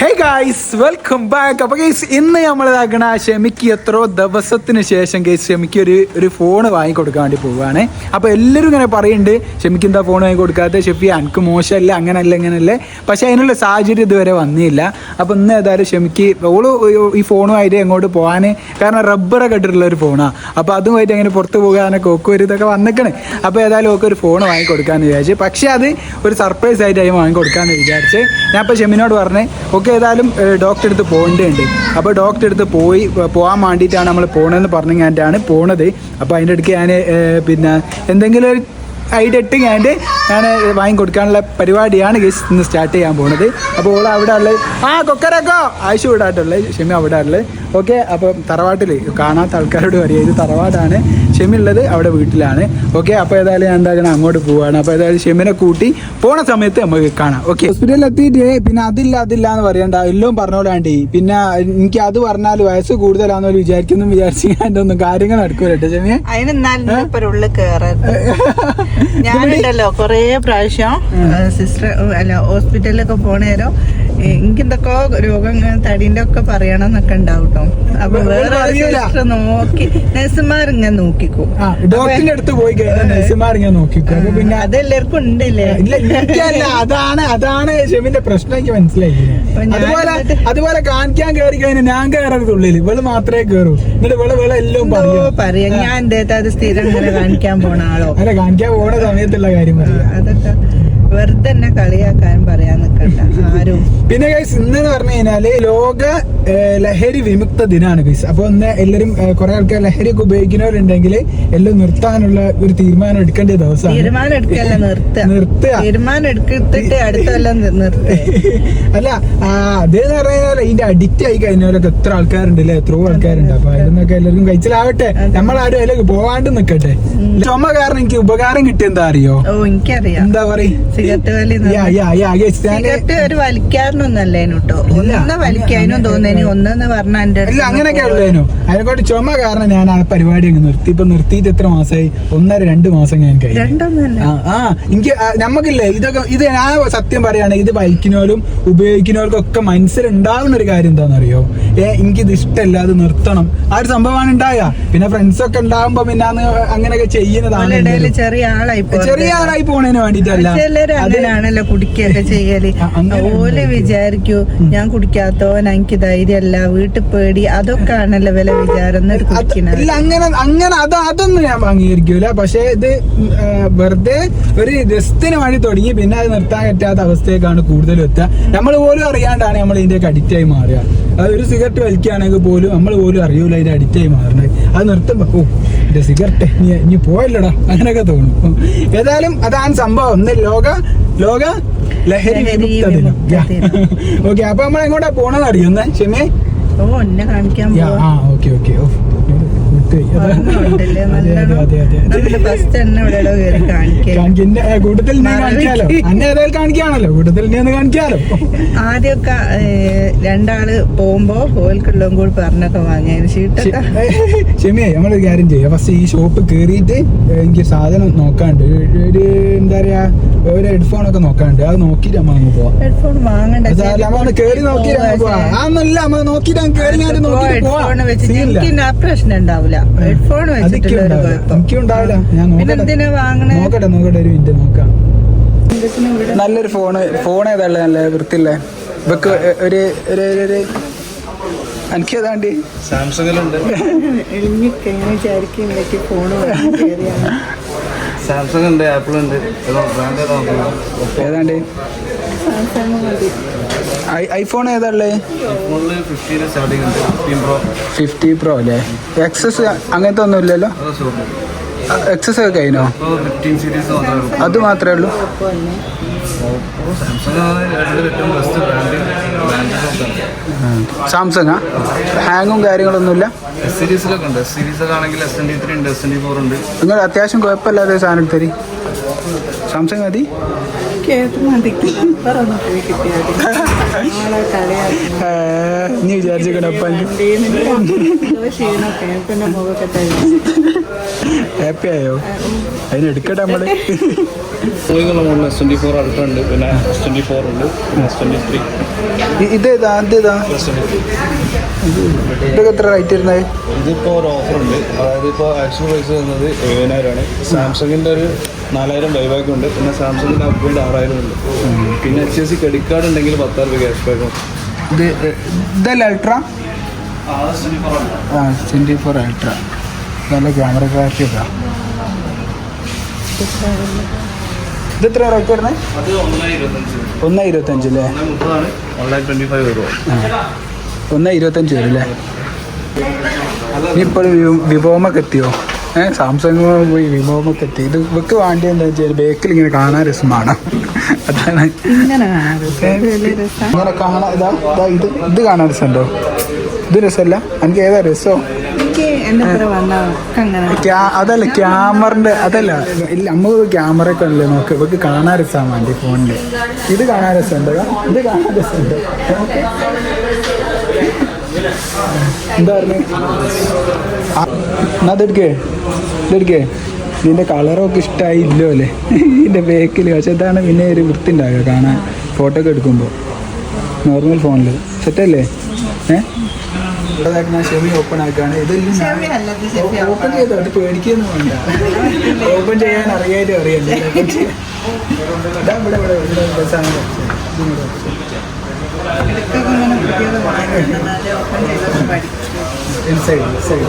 ഹേ guys welcome back അപ്പൊ guys ഇന്ന് നമ്മൾ ഇതാക്കണ ഷെമിക്ക് എത്രയോ ദിവസത്തിന് ശേഷം ഗൈസ് ഷെമിക്ക് ഒരു ഒരു ഫോൺ വാങ്ങിക്കൊടുക്കാൻ വേണ്ടി പോവുകയാണ് അപ്പൊ എല്ലാവരും ഇങ്ങനെ പറയുന്നുണ്ട് ഷെമിക്ക് എന്താ ഫോൺ വാങ്ങി കൊടുക്കാത്ത ഷെഫി എനിക്ക് മോശമല്ല? അങ്ങനല്ല ഇങ്ങനല്ലേ? പക്ഷെ അതിനുള്ള സാഹചര്യം ഇതുവരെ വന്നില്ല. അപ്പൊ ഇന്ന് ഏതായാലും ഷെമിക്ക് ഓൾ ഈ ഫോണുമായിട്ട് എങ്ങോട്ട് പോകാൻ കാരണം റബ്ബറൊക്കെ ഇട്ടിട്ടുള്ള ഒരു ഫോണാണ് അപ്പൊ അതുമായിട്ട് അങ്ങനെ പുറത്ത് പോകാനൊക്കെ ഒക്കെ ഒരു ഇതൊക്കെ വന്നിക്കണേ. അപ്പൊ ഏതായാലും ഒക്കെ ഒരു ഫോൺ വാങ്ങി കൊടുക്കാന്ന് വിചാരിച്ചു. പക്ഷെ അത് ഒരു സർപ്രൈസ് ആയിട്ട് അതിന് വാങ്ങി കൊടുക്കാന്ന് വിചാരിച്ച്. ഞാൻ ഇപ്പൊ ഷെമിനോട് പറഞ്ഞേ ഓക്കെ ഏതായാലും ഡോക്ടറെ അടുത്ത് പോകേണ്ടതുണ്ട്. അപ്പോൾ ഡോക്ടറെ അടുത്ത് പോയി പോകാൻ വേണ്ടിയിട്ടാണ് നമ്മൾ പോകണമെന്ന് പറഞ്ഞു ഞാനാണ് പോണത്. അപ്പോൾ അതിന്റെ അടുക്ക് ഞാൻ പിന്നെ എന്തെങ്കിലും ഒരു ഐഡിയ ഇട്ട് ഞാൻ ഞാൻ വാങ്ങി കൊടുക്കാനുള്ള പരിപാടിയാണ് ഗസ് ഇന്ന് സ്റ്റാർട്ട് ചെയ്യാൻ പോണത്. അപ്പോൾ ഓൾ അവിടെ ഉള്ളത്. ആ കൊക്കരക്കോ ആയിഷു ഇവിടെ ആയിട്ടുള്ളത് ഷെമി അവിടെ ഉള്ളത്. ഓക്കെ അപ്പോൾ തറവാട്ടിൽ കാണാത്ത ആൾക്കാരോട് പറയുക ഇത് തറവാടാണ്. ഷെമി ഉള്ളത് അവിടെ വീട്ടിലാണ്. ഓക്കെ അപ്പോൾ ഏതായാലും ഞാൻ എന്താക്കണം അങ്ങോട്ട് പോവാണ്. അപ്പോൾ ഏതായാലും ഷെമിനെ കൂട്ടി പോണ സമയത്ത് നമുക്ക് കാണാം. ഓക്കെ ഹോസ്പിറ്റലിൽ എത്തിയിട്ട് പിന്നെ അതില്ല അതില്ല എന്ന് പറയണ്ട. എല്ലാം പറഞ്ഞോളാണ്ടി പിന്നെ എനിക്ക് അത് പറഞ്ഞാൽ വയസ്സ് കൂടുതലാണെന്ന് വിചാരിക്കുന്നു വിചാരിച്ചു എന്റെ ഒന്നും കാര്യങ്ങൾ നടക്കൂല കേട്ടോ ഷെമിയെ ഞാനുണ്ടല്ലോ കൊറേ പ്രാവശ്യം സിസ്റ്റർ അല്ല ഹോസ്പിറ്റലിലൊക്കെ പോണേരം എനിക്കെന്തൊക്കെ രോഗം തടിന്റെ ഒക്കെ പറയണമെന്നൊക്കെ ഉണ്ടാവും കേട്ടോ അപ്പൊ വേറെ. സിസ്റ്റർ നോക്കി നഴ്സുമാർ ഇങ്ങനെ നോക്കിക്കോ. ആ ഡോക്ടറിന്റെ അടുത്ത് പോയി കഴിഞ്ഞാൽ നഴ്സുമാർ ഇങ്ങനെ നോക്കിക്കോ. അപ്പൊ പിന്നെ അതെല്ലാവർക്കും ഉണ്ടല്ലേ? ഇല്ല എനിക്കല്ല അതാണ് അതാണ് ഷെമിന്റെ പ്രശ്നം എനിക്ക് മനസ്സിലായി അതുപോലെ അതുപോലെ കാണിക്കാൻ കയറി കഴിഞ്ഞാൽ ഞാൻ കയറരുത് ഉള്ളിൽ ഇവൾ മാത്രമേ കയറൂ എന്നിട്ട് ഇവൾ ഇവളെ എല്ലാം പറയും. ഞാൻ എന്റെ അത് സ്ഥിരം ഇങ്ങനെ കാണിക്കാൻ പോണ ആളോ? അല്ല കാണിക്കാൻ പോണ സമയത്തുള്ള കാര്യം പറയാം. അതൊക്കെ വെറുതെ എന്നെ കളിയാക്കാൻ പറയാൻ നിക്കണ്ട. ആരും. പിന്നെ ഗൈസ് ഇന്ന് പറഞ്ഞു കഴിഞ്ഞാൽ ലോക ലഹരി വിമുക്ത ദിനാണ് ഗൈസ് അപ്പൊ ഇന്ന് എല്ലാരും കുറെ ആൾക്കാർ ലഹരി ഒക്കെ ഉപയോഗിക്കുന്നവരുണ്ടെങ്കിൽ എല്ലാം നിർത്താനുള്ള ഒരു തീരുമാനം എടുക്കേണ്ട ദിവസം തീരുമാനം എടുക്കല്ല നിർത്തുക. നിർത്തുക. തീരുമാനം എടുത്തിട്ട് അടുത്തെല്ലാം നിർത്തുക. അല്ല അതെന്ന് പറഞ്ഞാൽ ഇതിന്റെ അഡിക്റ്റ് ആയി കഴിഞ്ഞവരൊക്കെ എത്ര ആൾക്കാരുണ്ട് അല്ലെ എത്രയോ ആൾക്കാരുണ്ട്. അപ്പൊ അതിനൊക്കെ എല്ലാവരും കഴിച്ചിലാവട്ടെ. നമ്മളാരും അതിലേക്ക് പോവാണ്ട് നിക്കട്ടെ. ചുമ കാരണം എനിക്ക് ഉപകാരം കിട്ടിയ എന്താ അറിയോ? ഓ എനിക്കറിയാം. എന്താ പറയാ? സിഗരറ്റ് വലി സിഗരറ്റ് ഒരു വലിക്കാരനൊന്നല്ലേനു കേട്ടോ. ഒന്ന് വലിക്കാനും തോന്നേനി ഒന്നെന്ന് പറഞ്ഞ എന്റെ ഇല്ല അങ്ങനെയൊക്കെ ഉള്ളേനു. അതിനെക്കൊണ്ട് ചുമ കാരണം ഞാൻ ആ പരിപാടി അങ്ങ് നിർത്തി. ഇപ്പൊ നിർത്തിയിട്ട് എത്ര മാസമായി ഒന്നര രണ്ട് മാസം ഞാൻ കഴിഞ്ഞു. ആ എനിക്ക് നമുക്കില്ലേ ഇതൊക്കെ ഇത് ഞാൻ സത്യം പറയുകയാണെങ്കിൽ ഇത് ബൈക്കിനോലും ഉപയോഗിക്കുന്നവർക്കൊക്കെ മനസ്സിലുണ്ടാവുന്ന ഒരു കാര്യം എന്താണെന്നറിയോ? ഏ എനിക്കിത് ഇഷ്ടമല്ല അത് നിർത്തണം. ആ ഒരു സംഭവമാണ് ഉണ്ടായ പിന്നെ ഫ്രണ്ട്സ് ഒക്കെ ഉണ്ടാവുമ്പോ പിന്നെ അങ്ങനെയൊക്കെ ചെയ്യുന്നതാണ് ചെറിയ ആളായി പോണതിന് വേണ്ടിട്ടല്ല ചിലര് അങ്ങനെയാണല്ലോ കുടിക്കൊക്കെ ചെയ്യൽ. ഓലെ വിചാരിക്കൂ ഞാൻ കുടിക്കാത്തോ എനിക്ക് ധൈര്യമല്ല വീട്ടിൽ പേടി അതൊക്കെ ആണല്ലോ വില വിചാരം ഇല്ല അങ്ങനെ അങ്ങനെ അത് അതൊന്നും ഞാൻ അംഗീകരിക്കൂല. പക്ഷെ ഇത് വെറുതെ ഒരു രസത്തിന് വേണ്ടി തുടങ്ങി പിന്നെ അത് നിർത്താൻ പറ്റാത്ത അവസ്ഥയൊക്കെയാണ് കൂടുതലും എത്തുക. നമ്മൾ പോലും അറിയാണ്ടാണ് നമ്മൾ ഇതിന്റെ അഡിക്റ്റ് ആയി മാറുക. ഒരു സിഗരറ്റ് വലിക്കുകയാണെങ്കിൽ പോലും നമ്മൾ പോലും അറിയൂല അതിന് അഡിക്റ്റായി മാറണേ അത് നിർത്തുമ്പോ ഓ എന്റെ സിഗരറ്റ് ഇനി ഇനി പോയല്ലടാ. അങ്ങനെയൊക്കെ തോന്നും. ഏതായാലും അതാണ് സംഭവം. ഇന്ന് ലോക ലോക ലഹരി വിമുക്ത ദിനം. ഓക്കെ അപ്പൊ നമ്മൾ എങ്ങോട്ടാ പോണെന്ന് അറിയുന്നേ ക്ഷമേ ഓ എന്നെ കാണിക്കാൻ ആ ഓക്കെ ഓക്കെ ഓ. കൂട്ടത്തിൽ നീ മറവി. കാണിക്കാലോ? അന്നെ ഏതായാലും കാണിക്കാണല്ലോ. കൂട്ടത്തിൽ കാണിക്കാലോ? ആദ്യമൊക്കെ രണ്ടാൾ പോകുമ്പോ ഓൽക്കുള്ളതും കൂടി പറഞ്ഞൊക്കെ ഷീട്ടൊക്കെ. ക്ഷമയെ നമ്മളൊരു കാര്യം ചെയ്യാം. ഫസ്റ്റ് ഈ ഷോപ്പ് കേറിയിട്ട് എനിക്ക് സാധനം നോക്കാണ്ട് ഒരു- എന്താ പറയാ ഒരു ഹെഡ്ഫോൺ ഒക്കെ നോക്കാണ്ട് അത് നോക്കിട്ട് നമ്മൾ അങ്ങ് പോവാം. ഹെഡ്ഫോൺ വാങ്ങണ്ട. അതല്ല, കേറി നോക്കിയിട്ട് അങ്ങ് പോവാം. അതൊന്നുമില്ല നമ്മൾ നോക്കിട്ട് കേറി പോവാം പ്രശ്നം ഉണ്ടാവില്ല ഹെഡ്ഫോൺ അതൊക്കെ വെച്ചിട്ടുള്ള ഒരു കുഴപ്പം. എനിക്കും ഞാൻ പിന്നെ നോക്കട്ടെ. എന്തിനാ വാങ്ങണേ? നോക്കട്ടെ നോക്കട്ടെ ഒരു മിനിറ്റ് നോക്കാം. നല്ലൊരു ഫോണ് ഫോൺ ഏതാ നല്ല വൃത്തിയില്ലേ ഇവക്ക് ഒരു ഒരു ഒരു- ഒരു. എനിക്ക് ഏതാണ്ട്? സാംസങ്ങിലുണ്ട്. എളിഞ്ഞിക്കഴിഞ്ഞ് വിചാരിക്കും എനിക്ക് ഫോൺ സാംസങ് ഉണ്ട് ആപ്പിൾ ഉണ്ട്. ബ്രാൻഡ് ഏതാണ്ട്? സാംസങ് ഐഫോൺ ഏതാ ഉള്ളത് ഫിഫ്റ്റി പ്രോ അല്ലേ? എക്സസ് അങ്ങനത്തെ ഒന്നും ഇല്ലല്ലോ? എക്സസ് ഒക്കെ കഴിഞ്ഞോ? അത് മാത്രമേ ഉള്ളൂ. ഉള്ളൂ സാംസങ് ഹാങ്ങും കാര്യങ്ങളൊന്നുമില്ല എസ് സീരീസിലൊക്കെ ഉണ്ട് എസ് സീരീസൊക്കെ ആണെങ്കിൽ എസ് എൻ ഡി ത്രീ ഉണ്ട് എസ് എൻ ഡി ഫോർ ഉണ്ട് നിങ്ങൾ അത്യാവശ്യം കുഴപ്പമില്ലാതെ സാധനം തരി സാംസങ് മതി നീ വിചാരിച്ചിരിക്കണ ഹാപ്പി ആയോ? അതിന് എടുക്കട്ടെ നമ്മൾ. സാംസങ്ങിന്റെ എസ് ട്വന്റി ഫോർ അൾട്ര ഉണ്ട്. പിന്നെ എസ് ട്വന്റി ഫോർ ഉണ്ട്. പിന്നെ എസ് ട്വന്റി ത്രീ ഇ- ഇതേതാ? ഇതേതാ എസ് ട്വന്റി ത്രീ ഇതൊക്കെ എത്ര റേറ്റ് വരുന്നത് ഇതിപ്പോൾ ഒരു ഓഫർ ഉണ്ട്. അതായത് ഇപ്പോൾ ആക്ച്വൽ പ്രൈസ് വരുന്നത് എഴുപതിനായിരമാണ്. സാംസങ്ങിന്റെ ഒരു നാലായിരം ബൈബാക്ക് ഉണ്ട്. പിന്നെ സാംസങ്ങിന്റെ അപ്ഗ്രേഡ് ആറായിരം ഉണ്ട്. പിന്നെ H S C credit card ഉണ്ടെങ്കിൽ പത്തായിരം രൂപ ക്യാഷ് ബാക്ക് ഇത് ഇതല്ല അൾട്ര ട്വന്റി ഫോർ അൾട്ര നല്ല ക്യാമറ ക്ലാരിറ്റി ഒക്കെ. ഇത് എത്ര റേറ്റ് വരുന്നത് ഒന്നേ ഇരുപത്തഞ്ച് അല്ലേ? ഒന്നേ ഇരുപത്തഞ്ച് വരും അല്ലേ? ഇനിയിപ്പോൾ വിഭവമൊക്കെ എത്തിയോ? ഏഹ് സാംസങ് പോയി വിഭവമൊക്കെ എത്തി. ഇത് ഇവക്ക് വേണ്ടി എന്താ വെച്ചാൽ ബേക്കിൽ ഇങ്ങനെ കാണാൻ രസമാണ്. അതാണ്. ഇങ്ങനെ കാണാൻ ഇതാ ഇതാ ഇത് ഇത് കാണാൻ രസമുണ്ടോ? ഇത് രസമല്ല? എനിക്ക് ഏതാ രസോ? അതല്ല ക്യാമറിന്റെ അതല്ല ഇല്ല അമ്മ ക്യാമറ ഒക്കെ ഉണ്ടല്ലേ നോക്ക്. ഇവക്ക് കാണാൻ രസമാണ് വേണ്ടി ഫോണിൽ. ഇത് കാണാൻ രസമുണ്ട് ഇത് കാണാൻ രസമുണ്ട്. എന്താ പറഞ്ഞു? എന്നാ ഇതെടുക്കേ ഇതിന്റെ കളറൊക്കെ ഇഷ്ടമായി ഇല്ലോ അല്ലേ? ഇതിന്റെ ബേക്കിൽ പക്ഷെ ഇതാണ് പിന്നെ ഒരു വൃത്തി ഉണ്ടാകുക കാണാൻ. ഫോട്ടോ ഒക്കെ എടുക്കുമ്പോൾ നോർമൽ ഫോണിൽ സെറ്റല്ലേ ഏഹ് ഷെമി ഓപ്പൺ ആക്കുകയാണ്. ഇതെല്ലാം ഞാൻ- ഓപ്പൺ ചെയ്തോട്ട് പേടിക്കുന്നു വേണ്ട. ഓപ്പൺ ചെയ്യാൻ അറിയാതെ ഇതാ ഇവിടെ ഇവിടെ ഇവിടെ പഠിക്കും. Inside, inside.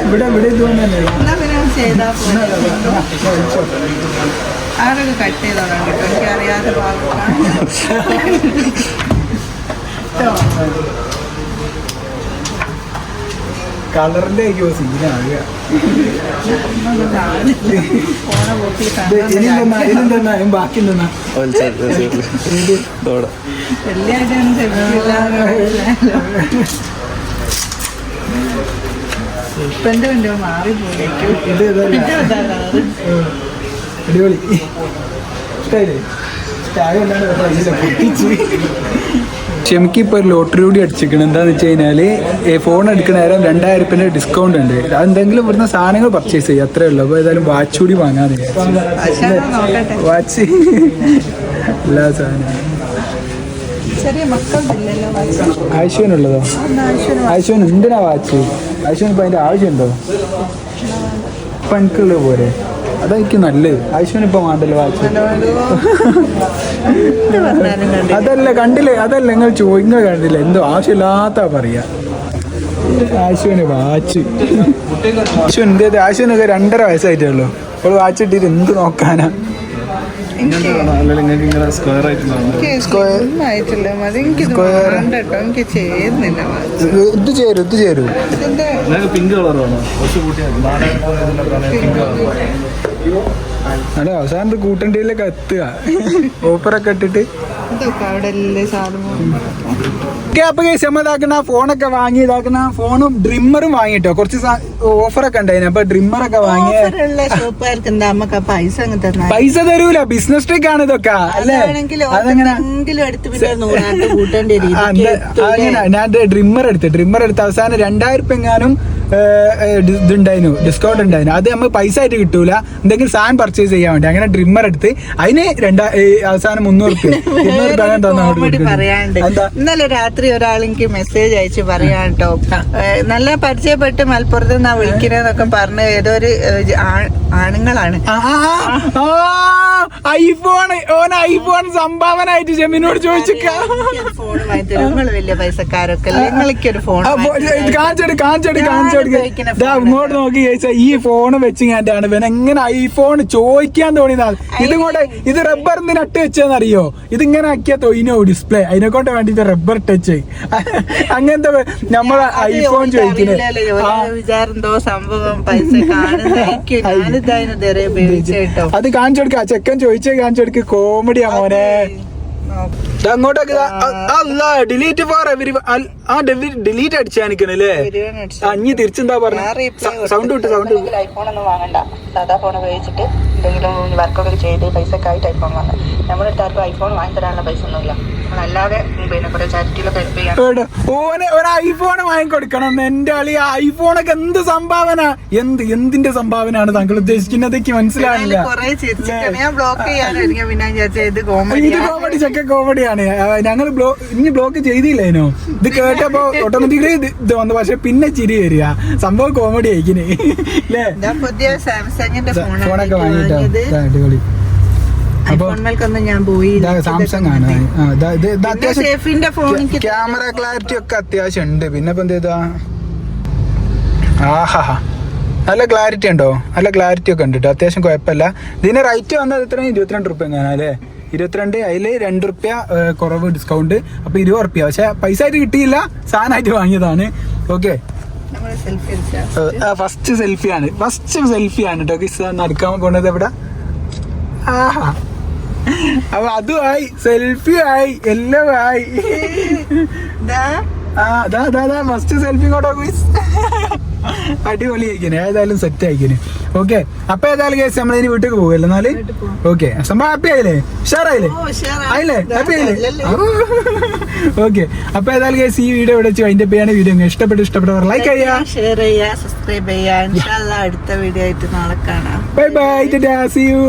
ഇവിടെ. ഇവിടെ ഇത് വെച്ചോ. ആരൊക്കെ കട്ട് ചെയ്തോളാം കേട്ടോ എനിക്ക് അറിയാതെ ഭാഗം കളറിന്റെ ആയിരിക്കും സീനാകുക ഫോണ് പൊട്ടി ഇത് ഇനി എന്തെന്നാ ഇനി എന്തെന്നാ ഇനി ബാക്കി എന്തെന്നാ ഇതോടെ വലിയായിട്ടൊന്നും ഉപ്പന്റെ ഉണ്ട് മാറിപ്പോയേക്കും ഇത് ഇതല്ല അടിപൊളി ഇഷ്ടായില്ലേ വഴിയില്ല. പൊട്ടിച്ച് ക്ഷമിക്ക് ഇപ്പോൾ ഒരു ലോട്ടറി കൂടി അടിച്ചിരിക്കണം. എന്താണെന്ന് വെച്ച് കഴിഞ്ഞാൽ ഫോൺ എടുക്കുന്ന നേരം രണ്ടായിരം റുപ്യന്റെ ഡിസ്കൗണ്ട് ഉണ്ട്. അതെന്തെങ്കിലും ഇവിടുന്ന് സാധനങ്ങൾ പർച്ചേസ് ചെയ്യുക അത്രേ ഉള്ളൂ. അപ്പോൾ ഏതായാലും വാച്ച് കൂടി വാങ്ങാൻ വാച്ച് എല്ലാ സാധനവും. ആവശ്യനുള്ളതോ ആവശ്യം എന്തിനാ വാച്ച് ആവശ്യം ഇപ്പം അതിന്റെ ആവശ്യമുണ്ടോ? ഇപ്പം എനിക്കുള്ളത് പോരെ അതായിരിക്കും നല്ലത്. ഇപ്പം വേണ്ടല്ലോ വാച്ച്. അതല്ല കണ്ടില്ലേ? അതല്ല നിങ്ങൾ ചോദിങ്ങൾ കണ്ടില്ല? എന്തോ ആവശ്യമില്ലാത്ത പറയാ. ആശുവിന് വാച്ച്. ആശു എന്ത് ആശുവിനൊക്കെ രണ്ടര വയസ്സായിട്ടേ ഉള്ളൂ അപ്പോൾ വാച്ച് ഇട്ടിട്ട് എന്ത് നോക്കാനാ? ഇത് ചേരും ഇത് പിങ്ക് പിങ്ക് അല്ല അവസാനം കൂട്ടണ്ടിയിലൊക്കെ എത്തുക. ഓഫറൊക്കെ ഇട്ടിട്ട്. അപ്പൊ നമ്മൾ ഇതാക്കുന്ന ഫോണൊക്കെ വാങ്ങി ഇതാക്കുന്ന ഫോണും ഡ്രിമ്മറും വാങ്ങിട്ടോ. കുറച്ച് ഓഫറൊക്കെ ഉണ്ടായിരുന്നു അപ്പൊ ഡ്രിമ്മറൊക്കെ വാങ്ങി പൈസ പൈസ തരൂല. ബിസിനസ് ട്രിക്ക് ആണ് ഇതൊക്കെ. അല്ലേ? അതെങ്ങനെ? അങ്ങനെ ഞാൻ ഡ്രിമ്മർ എടുത്ത്. ഡ്രിമ്മർ എടുത്ത് അവസാനം രണ്ടായിരം എങ്ങാനും ഇതുണ്ടായിരുന്നു ഡിസ്കൗണ്ട് ഉണ്ടായിരുന്നു അത് നമ്മൾ പൈസ ആയിട്ട് കിട്ടൂല. എന്തെങ്കിലും സാധനം പർച്ചേസ് ചെയ്യാൻ വേണ്ടി. അങ്ങനെ ഡ്രിമ്മർ എടുത്ത് അതിന് രണ്ടാ അവസാനം മുന്നൂറ് ഇന്നലെ രാത്രി ഒരാൾ എനിക്ക് മെസ്സേജ് അയച്ച് പറയാട്ടോ കേട്ടോ. നല്ല പരിചയപ്പെട്ട് മലപ്പുറത്ത് നിന്നാ വിളിക്കണെന്നൊക്കെ പറഞ്ഞ് ഏതോ ഒരു ആണുങ്ങളാണ്. ഐഫോൺ ഓൻ ഐഫോൺ സംഭാവന ആയിട്ട് ജമീനോട് ചോദിച്ചിട്ട് വലിയ പൈസക്കാരൊക്കെ അല്ലേ? നിങ്ങൾക്കൊരു ഫോൺ കാണിച്ചെടു കാണിച്ചെടു ഇതാ ഇങ്ങോട്ട് നോക്കി ചോദിച്ചാൽ ഈ ഫോൺ വെച്ച് ഞാൻ ഇവൻ എങ്ങനെ ഐഫോൺ ചോദിക്കാൻ തോന്നിയതാണ് ഇതുകൊണ്ട് ഇത് റബ്ബർ നട്ട് വെച്ചതെന്നറിയോ? ഇതിങ്ങനെ ആക്കിയാ തൊയിനോ ഡിസ്പ്ലേ അതിനെ കൊണ്ട് വേണ്ടി റബ്ബർ ടച്ച് അങ്ങനത്തെ നമ്മളെ ഐഫോൺ ചോദിക്കുന്നത് അത് കാണിച്ചു കൊടുക്ക. ചെക്കൻ ചോദിച്ചേ കാണിച്ചു കൊടുക്ക്. കോമഡിയാ മോനെ. അങ്ങോട്ടൊക്കെ അങ്ങോട്ടേക്ക് അല്ല ഡിലീറ്റ് ഫോർ എവരി ആ ഡിലീറ്റ് അടിച്ചാ നിക്കണല്ലേ ആ, ഇനി തിരിച്ചെന്താ പറഞ്ഞ? സൗണ്ട് വിട്ട് സൗണ്ട് ഐഫോൺ ഒന്നും വാങ്ങണ്ട. സാധാ ഫോൺ ഉപയോഗിച്ചിട്ട് എന്തെങ്കിലും വർക്കൊക്കെ ചെയ്ത് പൈസ ഒക്കെ ആയിട്ട് ഐഫോൺ വാങ്ങാം. നമ്മുടെ അടുത്ത് ആർക്കും ഐഫോൺ വാങ്ങി തരാനുള്ള പൈസ ഒന്നുമില്ല. നമ്മളല്ലാതെ പിന്നെ കുറെ ചാരിറ്റിയിലൊക്കെ ഹെൽപ്പ് ചെയ്യാൻ എവിടെ? ഒരു ഐഫോൺ വാങ്ങിക്കൊടുക്കണം എന്റെ അളി. ഐഫോണൊക്കെ എന്ത് സംഭാവന? എന്ത് എന്തിന്റെ സംഭാവനയാണ് താങ്കൾ ഉദ്ദേശിക്കുന്നത് എനിക്ക് മനസ്സിലാവില്ല കുറെ ചിരിച്ചിട്ടാണ് ഞാൻ ബ്ലോക്ക് ചെയ്യാനായിരിക്കും പിന്നെ ഞാൻ ഇത് കോമഡി ഇത് കോമഡി ചക്ക കോമഡിയാണ് ഞങ്ങൾ ബ്ലോക്ക് ഇനി ബ്ലോക്ക് ചെയ്തില്ലേനോ ഇത് കേട്ടപ്പോ ഓട്ടോമാറ്റിക്കലി ഇത് വന്നു. പക്ഷെ പിന്നെ ചിരി വരിക. സംഭവം കോമഡി ആയിക്കിനെ അല്ലേ ഞാൻ പുതിയ സാംസങ്ങിന്റെ ഫോണൊക്കെ വാങ്ങിട്ടോ അടിപൊളി. ഐഫോൺമേൽക്കൊന്നും ഞാൻ പോയില്ല. സാംസങ് ആണ്. ഇതാ- ഫോൺ ക്യാമറ ക്ലാരിറ്റി ഒക്കെ അത്യാവശ്യം ഉണ്ട്. പിന്നെ ഇപ്പൊ എന്ത് ചെയ്താ? ആഹാ നല്ല ക്ലാരിറ്റി ഉണ്ടോ? നല്ല ക്ലാരിറ്റി ഒക്കെ ഉണ്ട് കേട്ടോ അത്യാവശ്യം കുഴപ്പമില്ല. ഇതിന് റേറ്റ് വന്നത് ഇത്രയും ഇരുപത്തിരണ്ട് റുപ്യ എങ്ങാനും അല്ലേ? ഇരുപത്തിരണ്ട് അതിൽ രണ്ട് റുപ്യ കുറവ് ഡിസ്കൗണ്ട് അപ്പൊ ഇരുപത് റുപ്യ. പക്ഷെ പൈസ ആയിട്ട് കിട്ടിയില്ല. സാധനമായിട്ട് വാങ്ങിയതാണ്. ഓക്കെ. ഫസ്റ്റ് സെൽഫിയാണ് ഫസ്റ്റ് സെൽഫിയാണ് കേട്ടോ കിസ് നടക്കാൻ പോണത് എവിടെ? ആഹാ. അപ്പൊ അതുമായി സെൽഫി ആയി എല്ലാം ആയി ഫസ്റ്റ് സെൽഫി കോട്ടോ ക്വിസ് അടിപൊളി ആയിക്കണേ ഏതായാലും സെറ്റ് ആയിക്കണേ ഓക്കെ അപ്പൊ ഏതായാലും കേസ് നമ്മൾ ഇനി വീട്ടിൽ പോകുമല്ലോ എന്നാൽ ഓക്കെ സംഭവം ഹാപ്പി ആയില്ലേ? ഉഷാറായി. ആയില്ലേ? ഹാപ്പി ആയില്ലേ. ഓക്കെ അപ്പൊ ഏതായാലും കേസ് ഈ വീഡിയോ ഇവിടെ വെച്ച് അതിന്റെ പേയാണ് വീഡിയോ ഇഷ്ടപ്പെട്ട് ഇഷ്ടപ്പെട്ടവർ ലൈക്ക് ചെയ്യാ ഷെയർ ചെയ്യാ സബ്സ്ക്രൈബ് ചെയ്യാ അടുത്ത വീഡിയോ ആയിട്ട് നാളെ കാണാം. Bye bye C U